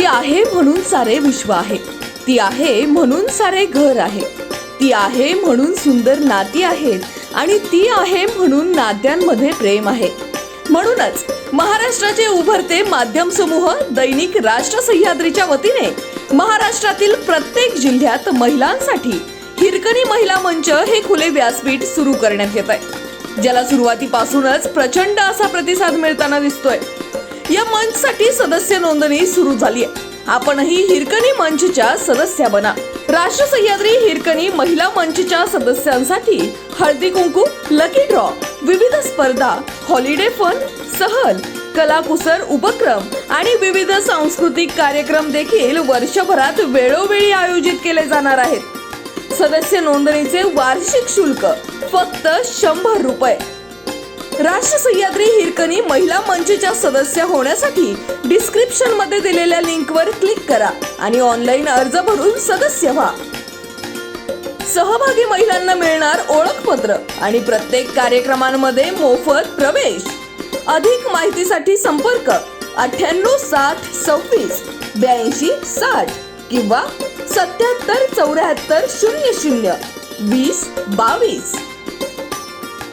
ती आहे म्हणून सारे विश्व आहे. ती आहे म्हणून सारे घर आहे. ती आहे म्हणून सुंदर नाती आहेत आणि ती आहे म्हणून नात्यांमध्ये प्रेम आहे. म्हणूनच महाराष्ट्राचे उभरते माध्यम समूह दैनिक राष्ट्र सह्याद्रीच्या वतीने महाराष्ट्रातील प्रत्येक जिल्ह्यात महिलांसाठी हिरकणी महिला मंच हे खुले व्यासपीठ सुरू करण्यात येत आहे ज्याला सुरुवातीपासूनच प्रचंड असा प्रतिसाद मिळताना दिसतोय. या मंचसाठी सदस्य नोंदणी सुरू झाली आहे आपणही हिरकणी मंचच्या सदस्या बना. राष्ट्र सह्याद्री हिरकणी महिला मंचच्या सदस्यांसाठी हळदी कुंकू लकी ड्रॉ विविध स्पर्धा हॉलिडे फन सहल कलाकुसर उपक्रम आणि विविध सांस्कृतिक कार्यक्रम देखील वर्षभरात वेळोवेळी आयोजित केले जाणार आहेत. सदस्य नोंदणीचे वार्षिक शुल्क फक्त शंभर रुपये. राष्ट्र सह्याद्री हिरकणी महिला मंचच्या सदस्य होण्यासाठी डिस्क्रिप्शनमध्ये दिलेल्या लिंकवर क्लिक करा आणि ऑनलाईन अर्ज भरून सदस्य व्हा. सहभागी महिलांना मिळणार ओळखपत्र आणि प्रत्येक कार्यक्रमांमध्ये मोफत प्रवेश. अधिक माहितीसाठी संपर्क अठ्ठ्याण्णव साठ सव्वीस ब्याऐंशी साठ किंवा सत्याहत्तर चौऱ्याहत्तर शून्य शून्य वीस बावीस.